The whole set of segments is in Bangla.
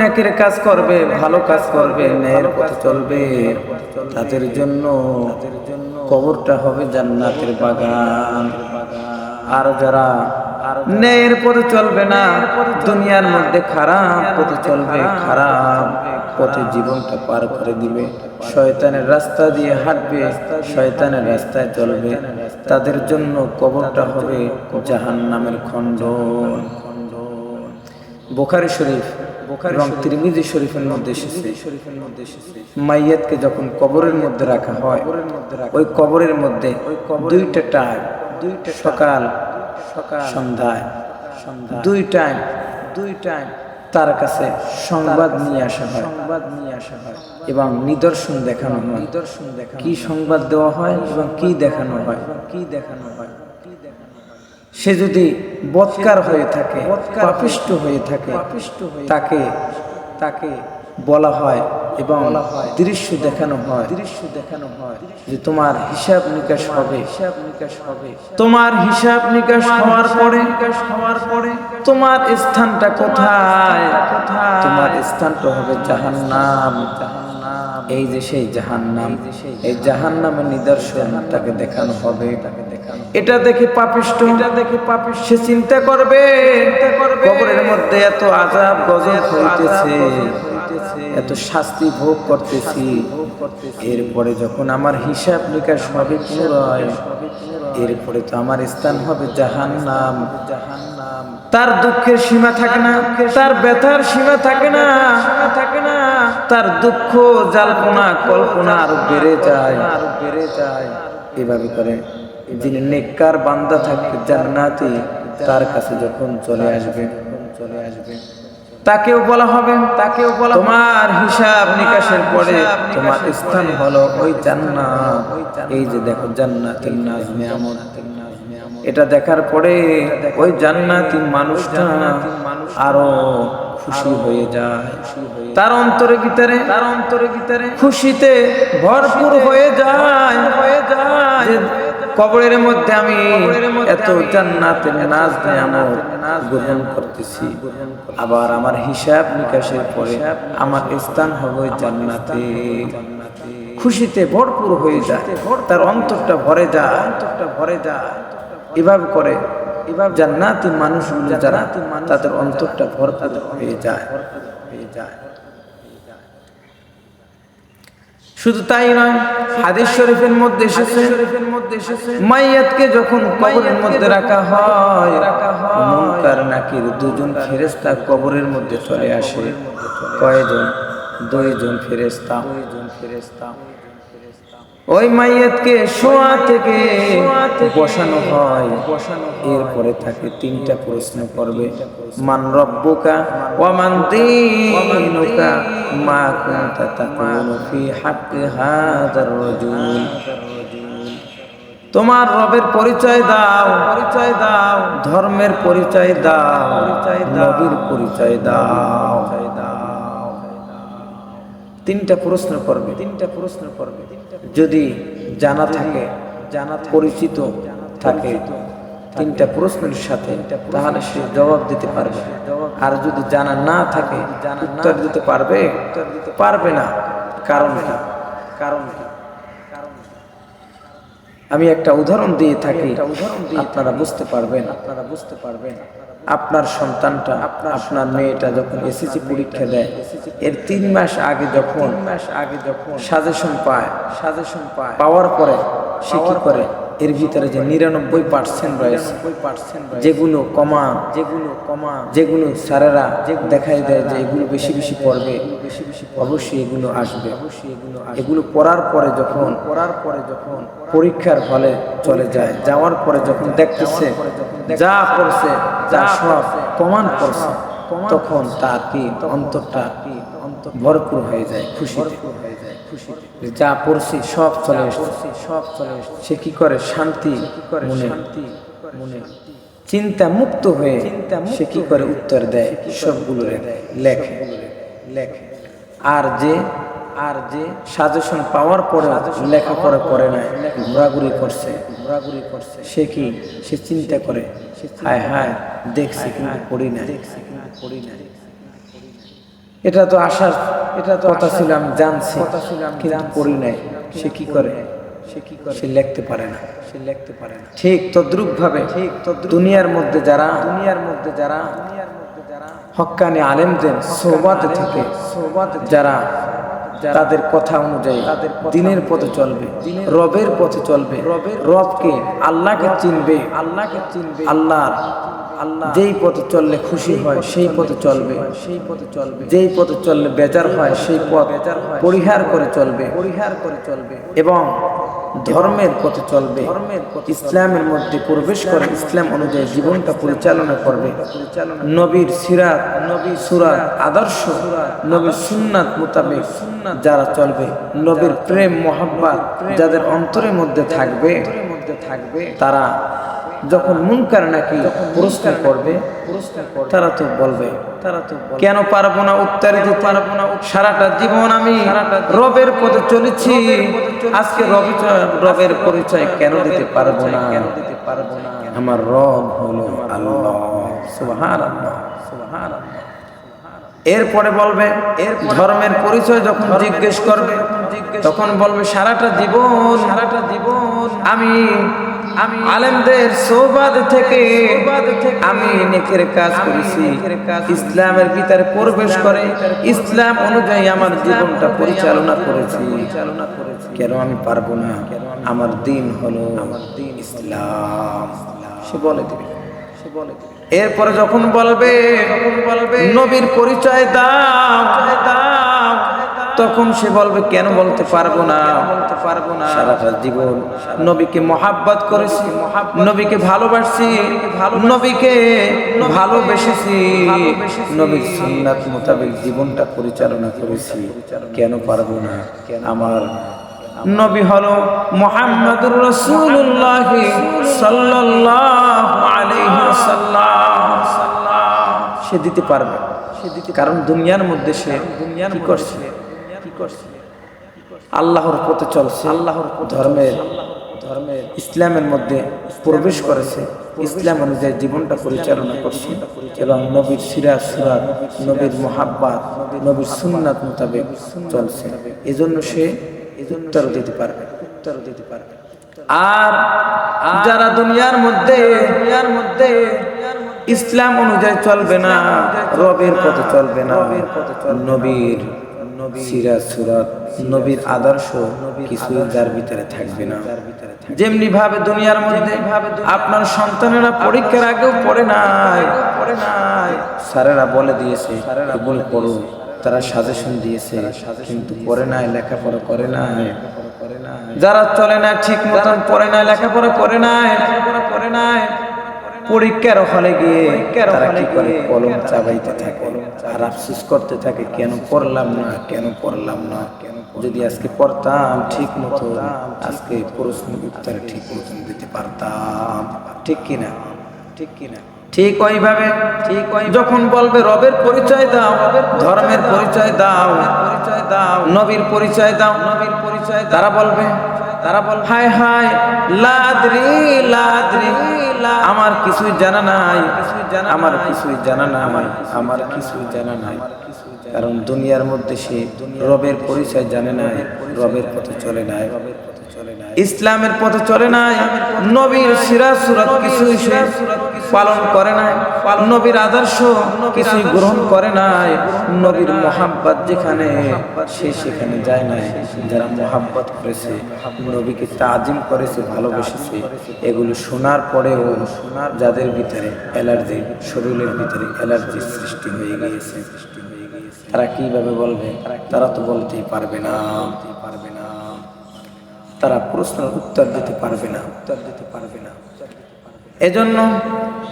নাকের কাজ করবে, ভালো কাজ করবে, ন্যায়ের পথে চলবে। তাদের জন্য কবরটা হবে জান্নাতের বাগান। আর যারা ন্যায়ের পথে চলবে না, দুনিয়ার মধ্যে খারাপ পথে চলবে, খারাপ পথে জীবনটা পার করে দিবে। শয়তানের রাস্তা দিয়ে হাঁটবে, শয়তানের রাস্তায় চলবে। তাদের জন্য কবরটা হবে জাহান নামের খণ্ড বোখারি শরীফ এবং তিরমিজি শরীফের মধ্যে এসেছে। শরীফের মধ্যে এসেছে। মাইয়াতকে যখন কবরের মধ্যে রাখা হয় ওই কবরের মধ্যে দুইটা টাইম দুইটা সকাল সকাল সন্ধ্যায় দুই টাইম দুই টাইম তার কাছে সংবাদ নিয়ে আসা হয়। সংবাদ নিয়ে আসা হয়। এবং নিদর্শন দেখানো হয়। নিদর্শন দেখা কি সংবাদ দেওয়া হয় এবং দেখানো কি দেখানো হয় কি দেখানো হয়? সে যদি বৎকার হয়ে থাকে, পাপিষ্ট হয়ে থাকে, তাকে তাকে বলা হয় এবং দৃশ্য দেখানো হয় দৃশ্য দেখানো হয় যে তোমার হিসাব নিকাশ হবে। হিসাব নিকাশ হবে তোমার হিসাব নিকাশ হওয়ার পরে হওয়ার পরে তোমার স্থানটা কোথায়? কোথায় তোমার স্থানটা হবে জাহান্নাম। এই যে সেই জাহান্নাম, এই জাহান্নামের নিদর্শন তাকে দেখানো হবে। তাকে এটা দেখে পাপিষ্ট। এটা দেখে পাপিষ্ট। সে চিন্তা করবে কবরের মধ্যে এত আজাব গজব হইতেছে এত শাস্তি ভোগ করতেছি। এরপরে যখন আমার হিসাব নিকাশ হবে পুনরায় এরপরে তো আমার স্থান হবে জাহান্নাম। জাহান্নাম। তার দুঃখের সীমা থাকে না তার ব্যথার সীমা থাকে না। থাকে না। তার দুঃখ জালপনা কল্পনা আরও বেড়ে যায়। আরও বেড়ে যায়। এভাবে করে যিনি নেককার বান্দা থাকে জান্নাতি তার কাছে যখন চলে আসবে চলে আসবে তাকেও বলা হবে তাকেও বলা তোমার হিসাব নিকাশের পরে তোমার স্থান হলো ওই জান্নাত। এই যে দেখো জান্নাতের নাজ নিয়ামত এটা দেখার পরে ওই জান্নাতি মানুষটা আরও খুশি হয়ে যায়। তার অন্তরে ভিতরে তার? অন্তরে ভিতরে খুশিতে ভরপুর হয়ে যায়। হয়ে যায়। কবরের মধ্যে আমি এত জান্নাতের নাজ নিয়ামত গ্রহণ করতেছি। আবার আমার হিসাব নিকাশের পরে আমার স্থান হবে জান্নাতে। খুশিতে ভরপুর হয়ে যায়। তার অন্তরটা ভরে যায়। অন্তরটা ভরে যায়। এভাবে করে এভাবে জান্নাতি মানুষগুলো যারা তাদের অন্তরটা ভরপুর হয়ে যায়। হয়ে যায়। শুধু তাই নয় হাদিস শরীফের মধ্যে এসেছে মাইয়াতকে যখন কবরের মধ্যে রাখা হয় মুনকার নাকির দুজন ফেরেশতা কবরের মধ্যে চলে আসে। কয়জন? দুইজন ফেরেশতা। দুইজন ফেরেশতা। ওই মাইয়াতকে শোয়া থেকে বসানো হয়। বসানো এরপরে তাকে তিনটা প্রশ্ন করবে। মান রব্বুকা ওয়া মান দীনুকা মা কুনতা তাকুনু ফি হাক্কি হাযার রাজুল। তোমার রবের পরিচয় দাও পরিচয় দাও, ধর্মের পরিচয় দাও পরিচয় নবীর পরিচয় দাও। তিনটা প্রশ্ন করবে, তিনটা প্রশ্ন করবে। যদি জানা থাকে, জানা পরিচিত থাকে তিনটা প্রশ্নের সাথে তাহলে সে জবাব দিতে পারবে। আর যদি জানা না থাকে উত্তর দিতে পারবে? পারবে না। কারণটা? কারণটা? আমি একটা উদাহরণ দিয়ে থাকি। আপনারা বুঝতে পারবেন। আপনারা বুঝতে পারবেন আপনার সন্তানটা আপনার মেয়েটা যখন এসএসসি পরীক্ষা দেয় এর তিন মাস আগে যখন মাস আগে যখন সাজেশন পায় সাজেশন পায় পাওয়ার পরে সে কি করে? এর ভিতরে যে নিরানব্বই পার্সেন্ট রয়েছে, যেগুলো কমা যেগুলো কমা যেগুলো স্যারেরা দেখাই দেয় যে এগুলো বেশি বেশি পড়বে। বেশি বেশি অবশ্যই এগুলো আসবে। অবশ্যই এগুলো এগুলো পড়ার পরে যখন পড়ার পরে যখন পরীক্ষার হলে চলে যায়, যাওয়ার পরে যখন দেখতেছে, যা পড়ছে, যা সব কমান পড়ছে তখন তার কি অন্তরটা ভরপুর হয়ে যায় খুশিতে। হয়ে যা পড়ছি সব চলে সব চলে সে কি করে? শান্তি মনে মনে। চিন্তা মুক্ত হয়ে সে কি করে উত্তর দেয়? সবগুলো লেখে লেখে আর যে আর যে সাজেশন পাওয়ার পরে লেখাপড়া করে না, ঘোরাঘুরি করছে। ঘোরাঘুরি করছে সে কি? সে চিন্তা করে, হায় হায় দেখছি কিন্তু পড়ি না দেখছি কিন্তু পড়ি না। এটা তো আসার এটা তো কথা ছিল আমি জানছি কথা ছিল আমি পড়ি নাই। সে কি করে? সে কি করে? সে লিখতে পারে না। সে লিখতে পারে না। ঠিক তদ্রুপ ভাবে ঠিক দুনিয়ার মধ্যে যারা দুনিয়ার মধ্যে যারা দুনিয়ার মধ্যে যারা হক্কানি আলেমদের সোবাদ থেকে সোবাদ যারা তাদের কথা অনুযায়ী তাদের দিনের পথে চলবে রবের পথে চলবে রবের রবকে আল্লাহকে চিনবে আল্লাহকে চিনবে আল্লাহর আল্লাহ যেই পথে চললে খুশি হয় সেই পথে চলবে। সেই পথে চলবে। যেই পথে চললে বেজার হয় সেই পথ বেজার হয় পরিহার করে চলবে। পরিহার করে চলবে। এবং ধর্মের পথে চলবে। ধর্মের ইসলামের মধ্যে প্রবেশ করে ইসলাম অনুযায়ী জীবনটা পরিচালনা করবে। নবীর সিরাত নবী সুরাত আদর্শ নবীর সুন্নাত মোতাবেক যারা চলবে। নবীর প্রেম মোহাব্বত যাদের অন্তরের মধ্যে থাকবে মধ্যে থাকবে। তারা যখন মুনকার নাকি প্রশ্ন করবে তারা তো বলবে তারা তো কেন পারব না উত্তর দিতে পারব না সারাটা জীবন আমি রবের পথে চলেছি। আজকে রবি রবের পরিচয় কেন দিতে পারব না? কেন দিতে পারব না? আমার রব হলো আল্লাহ। সুবহানাল্লাহ। সুবহানাল্লাহ। এরপরে বলবে এর ধর্মের পরিচয় যখন জিজ্ঞেস করবে তখন বলবে সারাটা জীবন সারাটা জীবন আমি আমি আলেমদের সৌবাদ থেকে আমি নেকের কাজ করেছি। ইসলামের ভিতরে প্রবেশ করে। ইসলাম অনুযায়ী আমার জীবনটা পরিচালনা করেছি। কেন আমি পারব না? আমার দিন হলো আমার দিন ইসলাম। সে বলে দিবে। সে বলে দিবে। এরপরে যখন বলবে বলবে নবীর পরিচয় দাও। দাও। তখন সে বলবে কেন বলতে পারব না? বলতে পারব না? সারাটা জীবন নবীকে মহাব্বত করেছি নবীকে ভালোবাসছি নবীকে ভালোবেসেছি নবীর সুন্নাত মোতাবেক জীবনটা পরিচালনা করেছি কেন পারব না? আমার নবী হলো মোহাম্মদুর রসুল্লাহ সাল্লাল্লাহু আলাইহি ওয়াসাল্লাম। সে দিতে পারবে সে দিতে কারণ দুনিয়ার মধ্যে সে দুনিয়ার কি করছে? কি করছে? আল্লাহর পথে চলছে। আল্লাহর ধর্মের ধর্মের ইসলামের মধ্যে প্রবেশ করেছে। ইসলাম অনুযায়ী জীবনটা পরিচালনা করছে। এবং নবীর সিরাজ সুরাত নবীর মোহাব্বাত নবীর সুন্নাত মোতাবেক চলছে। এজন্য সে উত্তর দিতে পারবে। উত্তর দিতে পারবে। আর যারা দুনিয়ার মধ্যে দুনিয়ার মধ্যে ইসলাম অনুযায়ী চলবে না। রবের পথে চলবে না। নবীর সিরাজ সুরাত নবীর আদর্শ কিছুই যার ভিতরে থাকবে না। যেমনি ভাবে দুনিয়ার মধ্যে আপনার সন্তানেরা পরীক্ষার আগেও পড়ে নাই। পড়ে নাই। স্যারেরা বলে দিয়েছে এগুলো পড়ো তারা সাজেশন দিয়েছে কিন্তু পড়ে নাই লেখাপড়া করে নাই। যারা চলে না ঠিক মতন পড়ে নাই লেখাপড়া করে নাই। লেখাপড়া করে নাই। পরীক্ষার হলে গিয়ে তারা কি করে কলম চাবাইতে থাকে আর আফসোস করতে থাকে কেন পড়লাম না কেন পড়লাম না? যদি আজকে পড়তাম ঠিক মতো আজকে প্রশ্ন উত্তর ঠিক মতন দিতে পারতাম। ঠিক কিনা? ঠিক কিনা? ঠিক ওইভাবে ঠিক ওই যখন বলবে রবের পরিচয় দাও ধর্মের পরিচয় দাও পরিচয় দাও নবীর পরিচয় দাও নবীর পরিচয় তারা বলবে তারা বল হায় হায় লাদ্রি লাদ্রি আমার কিছুই জানা নাই আমার কিছুই জানা না আমার আমার কিছুই জানা নাই। কারণ দুনিয়ার মধ্যে সে রবের পরিচয় জানে নাই রবের পথে চলে নাই। ইসলামের পথে চলে নাই নবীর সিরাজ সুরত কিছুই সে পালন করে নাই। নবীর আদর্শ কিছুই গ্রহণ করে নাই। নবীর মোহাব্বত যেখানে সে সেখানে যায় নাই। যারা মোহাব্বত করেছে নবীকে তাজিম করেছে ভালোবেসেছে এগুলো শোনার পরেও শোনার যাদের ভিতরে অ্যালার্জি শরীরের ভিতরে অ্যালার্জির সৃষ্টি হয়ে গিয়েছে। তারা কীভাবে বলবে? তারা তো বলতেই পারবে না। পারবে না। তারা প্রশ্নের উত্তর দিতে পারবে না। উত্তর দিতে পারবে না। এজন্য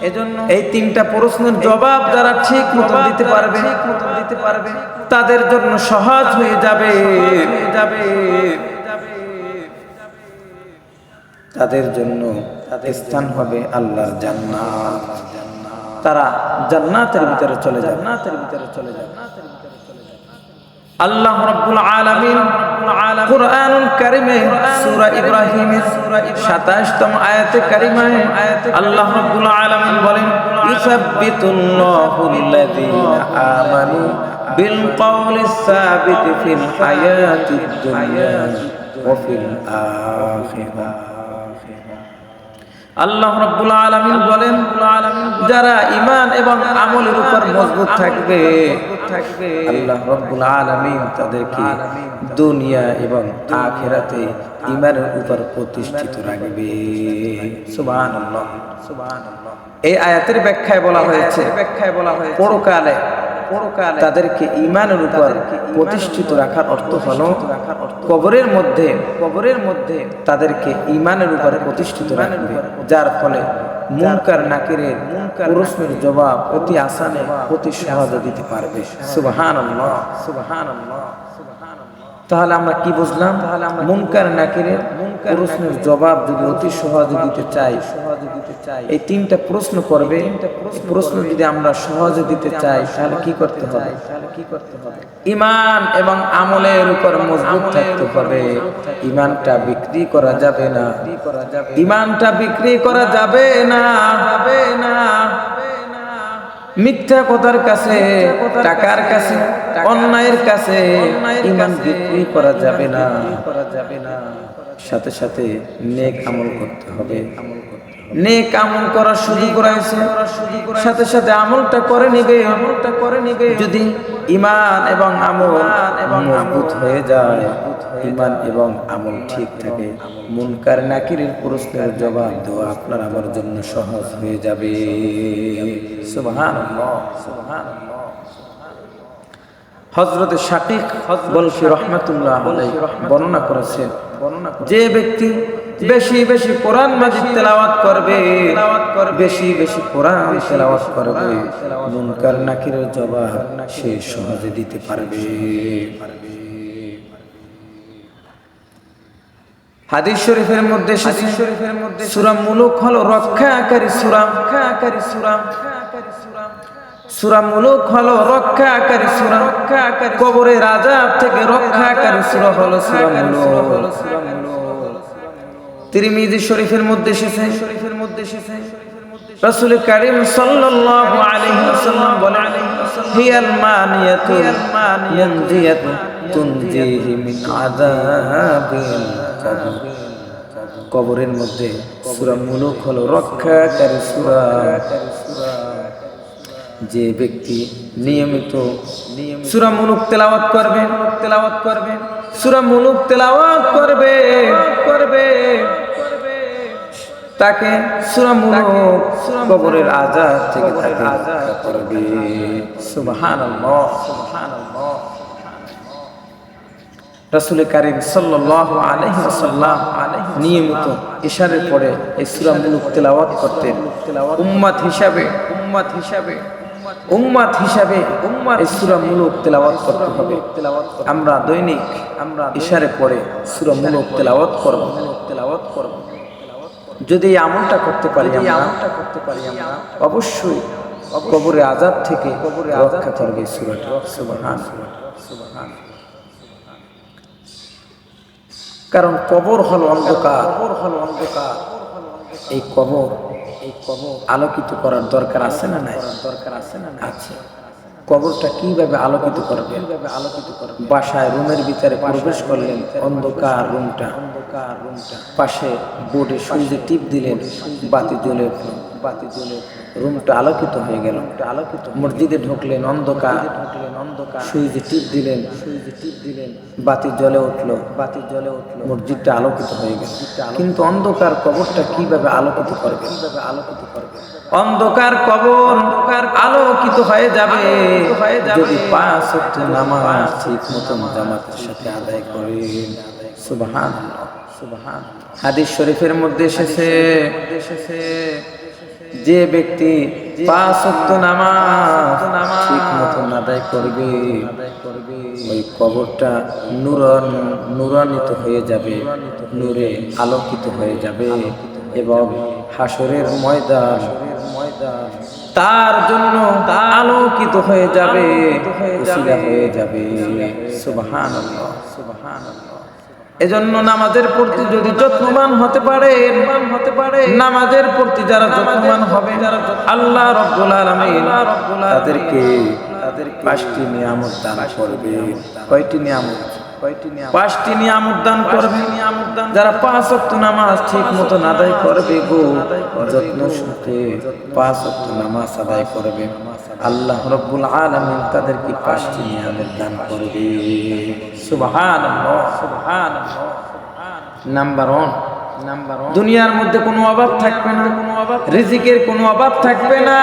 এজন্য এই তিনটা প্রশ্নের জবাব যারা ঠিক মতো দিতে পারবে ঠিক মতো দিতে পারবে তাদের জন্য সহজ হয়ে যাবে। যাবে। তাদের জন্য তাদের স্থান হবে আল্লাহর জান্নাত। তারা জান্নাতের ভিতরে চলে যাবে। জান্নাতের ভিতরে চলে যাবে। আল্লাহ রাব্বুল আলামিন কোরআনুল কারিমে সূরা আল্লাহ রাব্বুল আলামিন বলেন বিল কওলিস সাবিত ফিল হায়াতিদ দুনিয়া ওয়া ফিল আখিরাহ. আল্লাহ যারা ঈমান এবং আমলের উপর মজবুত থাকবে থাকবে। আল্লাহ রাব্বুল আলামিন তাদেরকে দুনিয়া এবং আখিরাতে ঈমানের উপর প্রতিষ্ঠিত রাখবে। সুবহানাল্লাহ। সুবহানাল্লাহ। এই আয়াতের ব্যাখ্যায় বলা হয়েছে ব্যাখ্যায় বলা হয়েছে পরকালে তাদেরকে ঈমানের উপর প্রতিষ্ঠিত রাখার অর্থ হলো কবরের মধ্যে কবরের মধ্যে তাদেরকে ঈমানের উপর প্রতিষ্ঠিত রাখবে যার ফলে মুনকার নাকিরের প্রশ্নের জবাব অতি আসানে অতি সহজে দিতে পারবে। সুবহানাল্লাহ সুবহানাল্লাহ। তাহলে আমরা কি বুঝলাম? তাহলে আমরা মুনকার নাকিরের প্রশ্নের জবাব যদি অতি সহজে দিতে চাই। সহজে দিতে চাই। এই তিনটা প্রশ্ন করবে। প্রশ্ন যদি আমরা সহজে দিতে চাই তাহলে কি করতে হবে? তাহলে কি করতে হবে? ইমান এবং আমলের উপর মজবুত থাকতে হবে। ইমানটা বিক্রি করা যাবে না। ইমানটা বিক্রি করা যাবে না। যাবে না। মিথ্যা কথার কাছে টাকার কাছে অন্যায়ের কাছে ইমান বিক্রি করা যাবে না। করা যাবে না। সাথে সাথে নেক আমল করতে হবে। নেক আমল করার সুযোগ করাইছে সাথে সাথে আমলটা করে নিবে। আমলটা করে নিবে। যদি ইমান এবং আমল মজবুত হয়ে যায়। ইমান এবং আমল ঠিক থাকে। মুনকার নাকিরের প্রশ্নের জবাব দেওয়া আপনার আমার জন্য সহজ হয়ে যাবে। হজরত শাকিক বলফি রহমাতুল্লাহ বর্ণনা করেছেন। যে ব্যক্তি বেশি বেশি কোরআন মাজিদ তেলাওয়াত করবে, বেশি বেশি কোরআন তেলাওয়াত করবে, মুনকার নাকিরের জবাব সে সহজে দিতে পারবে পারবে। হাদিস শরীফের মধ্যে হাদিস শরীফের মধ্যে সূরা মুলুক হলো রক্ষাকারী সূরা। রক্ষাকারী সূরা। সূরা। মুলুক হলো রক্ষাকারী সূরা। রক্ষাকারী কবরের আযাব থেকে রক্ষাকারী সূরা হলো সূরা মুলুক। তিরমিজি শরীফের মধ্যে এসেছে। শরীফের মধ্যে এসেছে। রাসূল কারীম সাল্লাল্লাহু আলাইহি ওয়াসাল্লাম বলেন হিয়াল মানিয়াতুল মুনজিয়াতু তুনজিহি মিন আযাবিল কবর কবরের মধ্যে সূরা মুলুক হলো রক্ষাকারী সূরা। যে ব্যক্তি নিয়মিত সূরা মুলুক তেলাওয়াত করবে তেলাওয়াত করবে সূরা মুলুক তেলাওয়াত করবে করবে তাকে সূরা মুলুক কবরের আযাব থেকে তাকে করবে। সুবহানাল্লাহ সুবহানাল্লাহ। রাসূল কারীম ওয়াসাল্লাম নিয়মিত ইশারের পরে এই সূরা মুলুক তেলাওয়াত করতেন। উম্মত হিসাবে উম্মাদ হিসাবে উম্মাদ হিসাবে উম্মাত এই সূরা মুলুক তেলাওয়াত করতে হবে। আমরা দৈনিক আমরা ইশারে পড়ে সূরা মুলুক তেলাওয়াত করব। তেলাওয়াত করব যদি এই আমলটা করতে পারি আমরা আমলটা করতে পারি আমরা অবশ্যই কবরে আজাদ থেকে কবরে আজাদ করবে এই সূরাটা। সুবহান সুবহান কারণ কবর হল অন্ধকার। কবর হল অন্ধকার এই কবর এই কবর আলোকিত করার দরকার আছে না নাই? দরকার আছে। না আছে কবরটা কীভাবে আলোকিত করবে? আলোকিত করবে বাসায় রুমের ভিতরে প্রবেশ করলেন অন্ধকার রুমটা। অন্ধকার রুমটা পাশে বোর্ডে সুইচে টিপ দিলেন, বাতি জ্বলে বাতি জ্বলে রুমটা আলোকিত হয়ে গেল। আলোকিত মসজিদে ঢুকলেন অন্ধকার। ঢুকলেন অন্ধকার সুইচে টিপ দিলেন। সুইচে টিপ দিলেন বাতি জ্বলে উঠল। বাতি জ্বলে উঠল মসজিদটা আলোকিত হয়ে গেল। কিন্তু অন্ধকার কবরটা কীভাবে আলোকিত করবে? কীভাবে আলোকিত করবে অন্ধকার কবর অন্ধকার আলোকিত হয়ে যাবে যদি পাঁচ ওয়াক্ত নামাজ ঠিক মতন জামাতের সাথে আদায় করে। সুবহান সুবহান হাদিস শরীফের মধ্যে এসেছে এসেছে যে ব্যক্তি আদায় করবে, ওই কবরটা নুরন হয়ে যাবে, নূরে আলোকিত হয়ে যাবে এবং হাসরের ময়দান তার জন্য আলোকিত হয়ে যাবে হয়ে যাবে। সুবহানাল্লাহ। এজন্য নামাজের প্রতি যদি যত্নবান হতে পারে হতে পারে নামাজের প্রতি যারা যত্নবান হবে আল্লাহ রব্বুল আলামিন তাদেরকে পাঁচটি নিয়ামত দান করবে। কয়টি নিয়ামত? পাঁচটি নিয়ামত দান করবে। যারা পাঁচ অক্ট নামাজ ঠিক মতো আদায় করবে গো যত্ন সুখে পাঁচ অক্ট নামাজ আদায় করবে। আল্লাহ রব্বুল আলামিন তাদেরকে পাঁচটি নিয়ামত দান করবে। সুবহানাল্লাহ সুবহানাল্লাহ। নাম্বার ওয়ান নাম্বার দুনিয়ার মধ্যে কোনো অভাব থাকবে না। কোনো অভাব রিজিকের কোনো অভাব থাকবে না।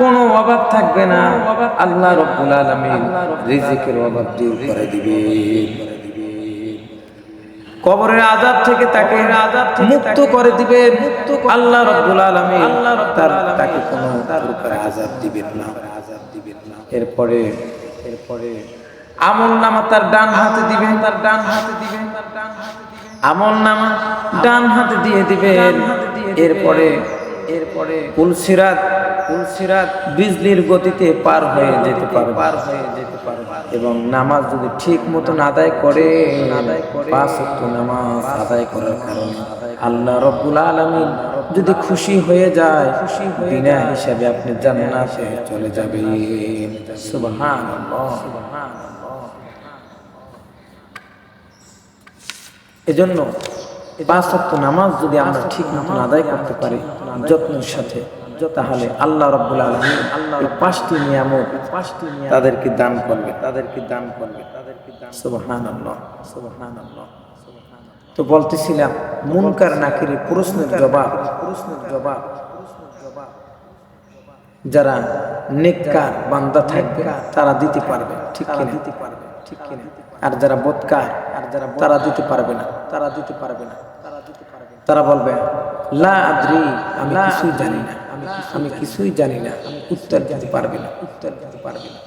কোনো অভাব থাকবে না। আল্লাহ রব্বুল আলামিন রিজিকের অভাব দূর করে দিবে। কবরের আজাব থেকে তাকে মুক্ত করে দিবে। মুক্ত আল্লাহ রব্বুল আলামিন আল্লাহ তার তাকে কোনো প্রকার আজাব দিবেন না। আজাব দিবেন না। এরপরে এরপরে আমল নামা তার ডান হাতে দিবেন তার ডান হাতে দিবেন তার ডান হাতে দিবেন। আমল নামা ডান হাতে দিয়ে দিবেন। এরপরে এরপরে পুলসিরাত পুলসিরাত বিজলির গতিতে পার হয়ে যেতে পারে পার হয়ে যেতে পারে এবং নামাজ যদি ঠিক মতন আদায় করে পাঁচ ওয়াক্ত নামাজ আদায় করার কারণে আল্লাহ রব্বুল আলামিন যদি খুশি হয়ে যায় খুশি বিনা হিসাবে আপনি জান্নাতে চলে যাবেন। সুবহানাল্লাহ। এজন্য পাঁচ নামাজ যদি আমরা ঠিক মতন আদায় করতে পারি যত্নের সাথে। তাহলে আল্লাহ রব্বুল আলমী আল্লাহ পাঁচটি নিয়ামত পাঁচটি তাদেরকে দান করবে তাদেরকে দান করবে তাদেরকে দান সুবহান আল্লাহ সুবহান আল্লাহ তো বলতেছিলাম মুনকার নাকিরের প্রশ্নের জবাব প্রশ্নের জবাব যারা নেককার বান্দা থাকবে তারা দিতে পারবে ঠিক কিনা? দিতে পারবে ঠিক কিনা? আর যারা বৎকার আর যারা তারা দিতে পারবে না। তারা দিতে পারবে না। তারা দিতে পারবে তারা বলবে লা আদ্রি আমি কিছুই জানি না। আমি কিছুই জানি না আমি উত্তর দিতে পারবে না উত্তর দিতে পারবে না।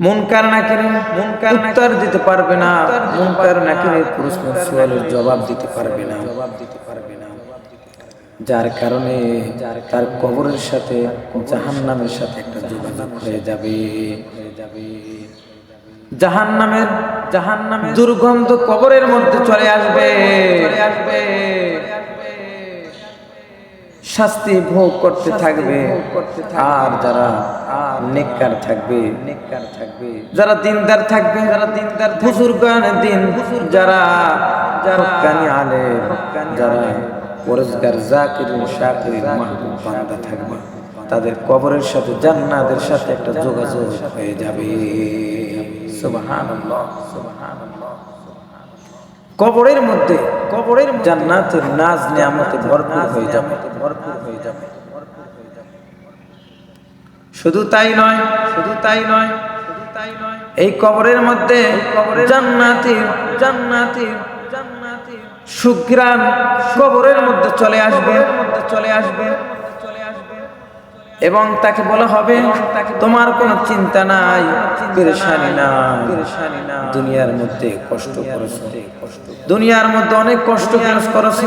মুনকার নাকিরে মুনকার উত্তর দিতে পারবে না মুনকার নাকিরের প্রশ্ন সুয়ালের জবাব দিতে পারবে না। জবাব দিতে পারবে না। যার কারণে তার কবরের সাথে জাহান্নামের সাথে একটা যোগাযোগ হয়ে যাবে। হয়ে যাবে। জাহান্নামের জাহান্নামের দুর্গন্ধ কবরের মধ্যে চলে আসবে। চলে আসবে। শাস্তি ভোগ করতে থাকবে। আর যারা নেককার থাকবে। নেককার থাকবে। যারা দিনদার থাকবে যারা দিনদার বুজুর্গান দিন যারা যারা কানি আলে যারা পরেশগার জাকিরিন শাকিরিন মাহবুব বান্দা থাকবে। তাদের কবরের সাথে জান্নাতের সাথে একটা যোগাযোগ হয়ে যাবে। সুবহানাল্লাহ সুবহানাল্লাহ। কবরের মধ্যে, কবরের জান্নাতের নাজ নিয়ামতে ভরপুর হয়ে যাবে। ভরপুর হয়ে যাবে শুধু তাই নয়, শুধু তাই নয় শুধু তাই নয় এই কবরের মধ্যে কবরের জান্নাতের জান্নাতের জান্নাতের সুগ্রাণ কবরের মধ্যে চলে আসবে মধ্যে চলে আসবে। এবং তাকে বলা হবে, তোমার কোনো চিন্তা নাই, পেরেশানি নাই। দুনিয়ার মধ্যে কষ্ট করেছ। দুনিয়ার মধ্যে অনেক কষ্ট করেছ।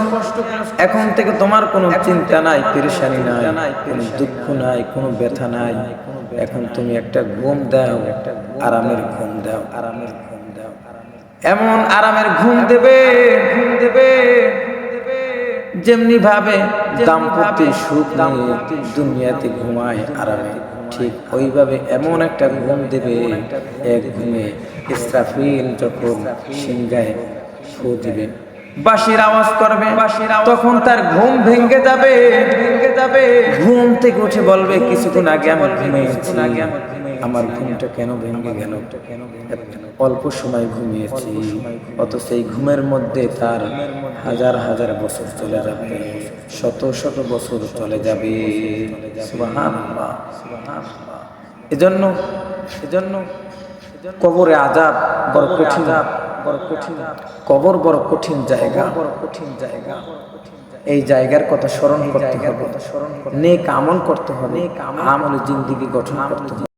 এখন থেকে তোমার কোনো চিন্তা নাই, পেরেশানি নাই, কোনো দুঃখ নাই, কোনো ব্যথা নাই। এখন তুমি একটা ঘুম দাও, আরামের ঘুম দাও, আরামের ঘুম দাও। এমন আরামের ঘুম দেবে ঘুম দেবে। যেমনি ভাবে দাম্পত্য সুখ নিয়ে দুনিয়াতে ঘুমায় আরামে। ঠিক ওইভাবে এমন একটা ঘুম দেবে এক ঘুমে ইসরাফিল যখন সিংগায় ফু দিবে। বাঁশির আওয়াজ করবে তখন তার ঘুম ভেঙে যাবে। ভেঙে যাবে। ঘুম থেকে উঠে বলবে কিছুক্ষণ আগে আমার ঘুমিয়েছি। আগে আমার আমার ঘুমটা কেন ভেঙে গেল? অল্প সময় ঘুমিয়েছি অত সেই ঘুমের মধ্যে তার হাজার হাজার বছর চলে যাবে, শত শত বছর চলে যাবে। এজন্য এজন্য কবরে আজাব বড় কঠিন বড় কঠিন, কবর বড় কঠিন জায়গা বড় কঠিন জায়গা। এই জায়গার কথা স্মরণ করতে হবে, নেক আমল করতে হবে, আমল জিন্দিগি গঠন করতে হবে।